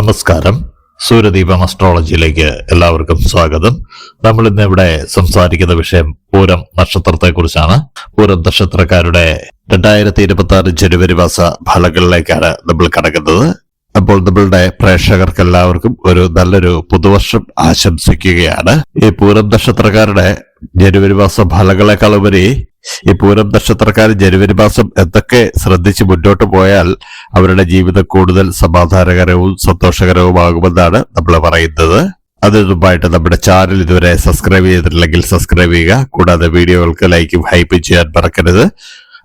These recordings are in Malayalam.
നമസ്കാരം. സൂര്യദീപം അസ്ട്രോളജിയിലേക്ക് എല്ലാവർക്കും സ്വാഗതം. നമ്മൾ ഇന്ന് ഇവിടെ സംസാരിക്കുന്ന വിഷയം പൂരം നക്ഷത്രത്തെ കുറിച്ചാണ് പൂരം നക്ഷത്രക്കാരുടെ രണ്ടായിരത്തി ഇരുപത്തി ആറ് ജനുവരി മാസ ഫലങ്ങളിലേക്കാണ് നമ്മൾ കടക്കുന്നത്. അപ്പോൾ നമ്മളുടെ പ്രേക്ഷകർക്ക് എല്ലാവർക്കും ഒരു നല്ലൊരു പുതുവർഷം ആശംസിക്കുകയാണ്. ഈ പൂരം നക്ഷത്രക്കാരുടെ ജനുവരി മാസം ഫലങ്ങളെക്കാൾ ഉപരി ഈ പൂരം നക്ഷത്രക്കാർ ജനുവരി മാസം എന്തൊക്കെ ശ്രദ്ധിച്ച് മുന്നോട്ട് പോയാൽ അവരുടെ ജീവിതം കൂടുതൽ സമാധാനകരവും സന്തോഷകരവുമാകുമെന്നാണ് നമ്മൾ പറയുന്നത്. അതിനു മുമ്പായിട്ട് നമ്മുടെ ചാനൽ ഇതുവരെ സബ്സ്ക്രൈബ് ചെയ്തിട്ടില്ലെങ്കിൽ സബ്സ്ക്രൈബ് ചെയ്യുക. കൂടാതെ വീഡിയോകൾക്ക് ലൈക്കും ഹൈപ്പും ചെയ്യാൻ മറക്കരുത്.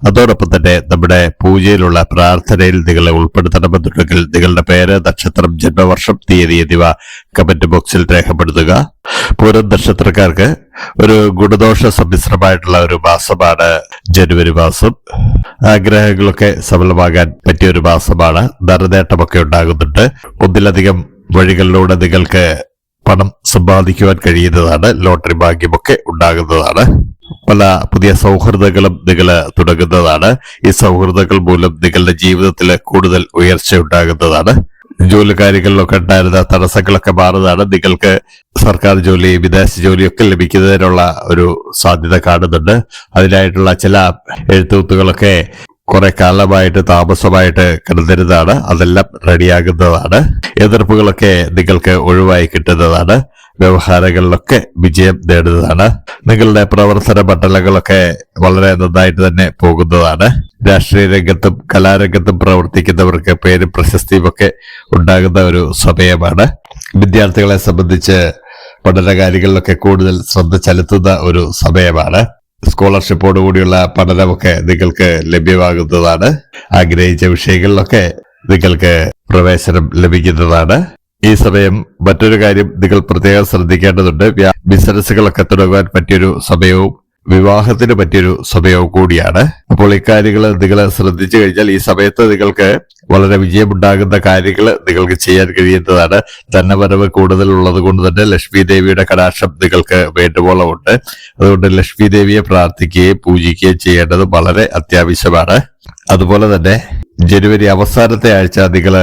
അതോടൊപ്പം തന്നെ നമ്മുടെ പൂജയിലുള്ള പ്രാർത്ഥനയിൽ നിങ്ങളെ ഉൾപ്പെടുത്തണമെന്നുണ്ടെങ്കിൽ നിങ്ങളുടെ പേര് നക്ഷത്രം ജന്മവർഷം തീയതി എന്നിവ കമന്റ് ബോക്സിൽ രേഖപ്പെടുത്തുക. പൂരം നക്ഷത്രക്കാർക്ക് ഒരു ഗുണദോഷ സമ്മിശ്രമായിട്ടുള്ള ഒരു മാസമാണ് ജനുവരി മാസം. ആഗ്രഹങ്ങളൊക്കെ സഫലമാകാൻ പറ്റിയ ഒരു മാസമാണ്. ധനനേട്ടമൊക്കെ ഉണ്ടാകുന്നുണ്ട്. ഒന്നിലധികം വഴികളിലൂടെ നിങ്ങൾക്ക് പണം സമ്പാദിക്കുവാൻ കഴിയുന്നതാണ്. ലോട്ടറി ഭാഗ്യമൊക്കെ ഉണ്ടാകുന്നതാണ്. പല പുതിയ സൗഹൃദങ്ങളും നിങ്ങൾ തുടങ്ങുന്നതാണ്. ഈ സൗഹൃദങ്ങൾ മൂലം നിങ്ങളുടെ ജീവിതത്തിൽ കൂടുതൽ ഉയർച്ച ഉണ്ടാകുന്നതാണ്. ജോലി കാര്യങ്ങളിലൊക്കെ ഉണ്ടായിരുന്ന തടസ്സങ്ങളൊക്കെ മാറുന്നതാണ് നിങ്ങൾക്ക് സർക്കാർ ജോലി വിദേശ ജോലിയൊക്കെ ലഭിക്കുന്നതിനുള്ള ഒരു സാധ്യത കാണുന്നുണ്ട്. അതിനായിട്ടുള്ള ചില എഴുത്തുകുത്തുകളൊക്കെ കുറെ കാലമായിട്ട് താമസമായിട്ട് കിടന്നിരുന്നതാണ്. അതെല്ലാം റെഡിയാകുന്നതാണ്. എതിർപ്പുകളൊക്കെ നിങ്ങൾക്ക് ഒഴിവായി കിട്ടുന്നതാണ്. വ്യവഹാരങ്ങളിലൊക്കെ വിജയം നേടുന്നതാണ്. നിങ്ങളുടെ പ്രവർത്തന മണ്ഡലങ്ങളൊക്കെ വളരെ നന്നായിട്ട് തന്നെ പോകുന്നതാണ്. രാഷ്ട്രീയ രംഗത്തും കലാരംഗത്തും പ്രവർത്തിക്കുന്നവർക്ക് പേരും പ്രശസ്തിയും ഒക്കെ ഉണ്ടാകുന്ന ഒരു സമയമാണ്. വിദ്യാർത്ഥികളെ സംബന്ധിച്ച് പഠനകാര്യങ്ങളിലൊക്കെ കൂടുതൽ ശ്രദ്ധ ചെലുത്തുന്ന ഒരു സമയമാണ്. സ്കോളർഷിപ്പോട് കൂടിയുള്ള പഠനമൊക്കെ നിങ്ങൾക്ക് ലഭ്യമാകുന്നതാണ്. ആഗ്രഹിച്ച വിഷയങ്ങളിലൊക്കെ നിങ്ങൾക്ക് പ്രവേശനം ലഭിക്കുന്നതാണ്. ഈ സമയം മറ്റൊരു കാര്യം നിങ്ങൾ പ്രത്യേകം ശ്രദ്ധിക്കേണ്ടതുണ്ട്. ബിസിനസ്സുകളൊക്കെ തുടങ്ങുവാൻ പറ്റിയൊരു സമയവും വിവാഹത്തിന് പറ്റിയൊരു സമയവും കൂടിയാണ്. അപ്പോൾ ഇക്കാര്യങ്ങൾ നിങ്ങൾ ശ്രദ്ധിച്ചു കഴിഞ്ഞാൽ ഈ സമയത്ത് നിങ്ങൾക്ക് വളരെ വിജയമുണ്ടാകുന്ന കാര്യങ്ങൾ നിങ്ങൾക്ക് ചെയ്യാൻ കഴിയുന്നതാണ് ധനവരവ് കൂടുതൽ ഉള്ളത് കൊണ്ട് തന്നെ ലക്ഷ്മി ദേവിയുടെ കടാക്ഷം നിങ്ങൾക്ക് വേണ്ടുവോളം ഉണ്ട് അതുകൊണ്ട് ലക്ഷ്മി ദേവിയെ പ്രാർത്ഥിക്കുകയും പൂജിക്കുകയും ചെയ്യേണ്ടത് വളരെ അത്യാവശ്യമാണ്. അതുപോലെ തന്നെ ജനുവരി അവസാനത്തെ ആഴ്ച നിങ്ങൾ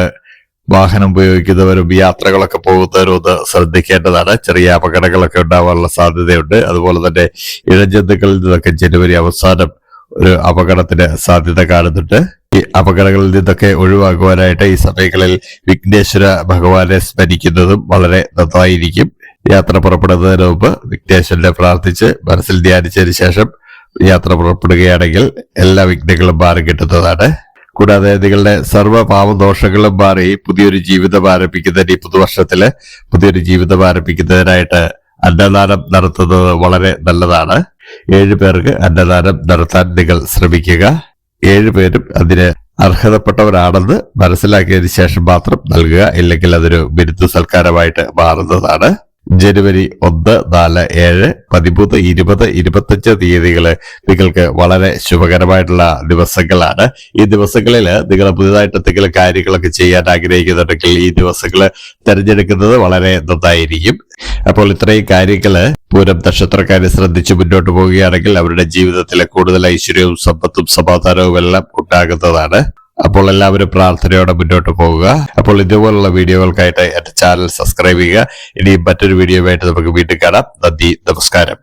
വാഹനം ഉപയോഗിക്കുന്നവരും യാത്രകളൊക്കെ പോകുന്നവരും ഒന്ന് ശ്രദ്ധിക്കേണ്ടതാണ്. ചെറിയ അപകടങ്ങളൊക്കെ ഉണ്ടാവാനുള്ള സാധ്യതയുണ്ട്. അതുപോലെ തന്നെ ഇഴജന്തുക്കളിൽ നിന്നൊക്കെ ജനുവരി അവസാനം ഒരു അപകടത്തിന് സാധ്യത കാണുന്നുണ്ട്. ഈ അപകടങ്ങളിൽ നിന്നൊക്കെ ഒഴിവാക്കുവാനായിട്ട് ഈ സമയങ്ങളിൽ വിഘ്നേശ്വര ഭഗവാനെ സ്മരിക്കുന്നതും വളരെ നന്നായിരിക്കും. യാത്ര പുറപ്പെടുന്നതിന് മുമ്പ് വിഘ്നേശ്വരനെ പ്രാർത്ഥിച്ച് മനസ്സിൽ ധ്യാനിച്ചതിന് ശേഷം യാത്ര പുറപ്പെടുകയാണെങ്കിൽ എല്ലാ വിഘ്നങ്ങളും മാറി കിട്ടുന്നതാണ് കൂടാതെ നിങ്ങളുടെ സർവ മാറി പുതിയൊരു ജീവിതം ആരംഭിക്കുന്നതിന് ഈ പുതുവർഷത്തിൽ പുതിയൊരു ജീവിതം ആരംഭിക്കുന്നതിനായിട്ട് അന്നദാനം നടത്തുന്നത് വളരെ നല്ലതാണ്. ഏഴു പേർക്ക് അന്നദാനം നടത്താൻ നിങ്ങൾ ശ്രമിക്കുക. ഏഴുപേരും അതിന് അർഹതപ്പെട്ടവരാണെന്ന് മനസ്സിലാക്കിയതിനു ശേഷം മാത്രം നൽകുക ഇല്ലെങ്കിൽ അതൊരു ബിരുദ സൽക്കാരമായിട്ട് മാറുന്നതാണ്. ജനുവരി ഒന്ന് നാല് ഏഴ് പതിമൂന്ന് ഇരുപത് ഇരുപത്തഞ്ച് തീയതികൾ നിങ്ങൾക്ക് വളരെ ശുഭകരമായിട്ടുള്ള ദിവസങ്ങളാണ്. ഈ ദിവസങ്ങളിൽ നിങ്ങൾ പുതിയതായിട്ട് എന്തെങ്കിലും കാര്യങ്ങളൊക്കെ ചെയ്യാൻ ആഗ്രഹിക്കുന്നുണ്ടെങ്കിൽ ഈ ദിവസങ്ങൾ തിരഞ്ഞെടുക്കുന്നത് വളരെ നന്നായിരിക്കും. അപ്പോൾ ഇത്രയും കാര്യങ്ങൾ പൂരം നക്ഷത്രക്കാരെ ശ്രദ്ധിച്ച് മുന്നോട്ട് പോവുകയാണെങ്കിൽ അവരുടെ ജീവിതത്തിലെ കൂടുതൽ ഐശ്വര്യവും സമ്പത്തും സമാധാനവും എല്ലാം ഉണ്ടാകുന്നതാണ്. അപ്പോൾ എല്ലാവരും പ്രാർത്ഥനയോടെ മുന്നോട്ട് പോവുക. അപ്പോൾ ഇതുപോലുള്ള വീഡിയോകൾക്കായിട്ട് എന്റെ ചാനൽ സബ്സ്ക്രൈബ് ചെയ്യുക. ഇനി മറ്റൊരു വീഡിയോ ആയിട്ട് നമുക്ക് വീണ്ടും കാണാം. നന്ദി നമസ്കാരം.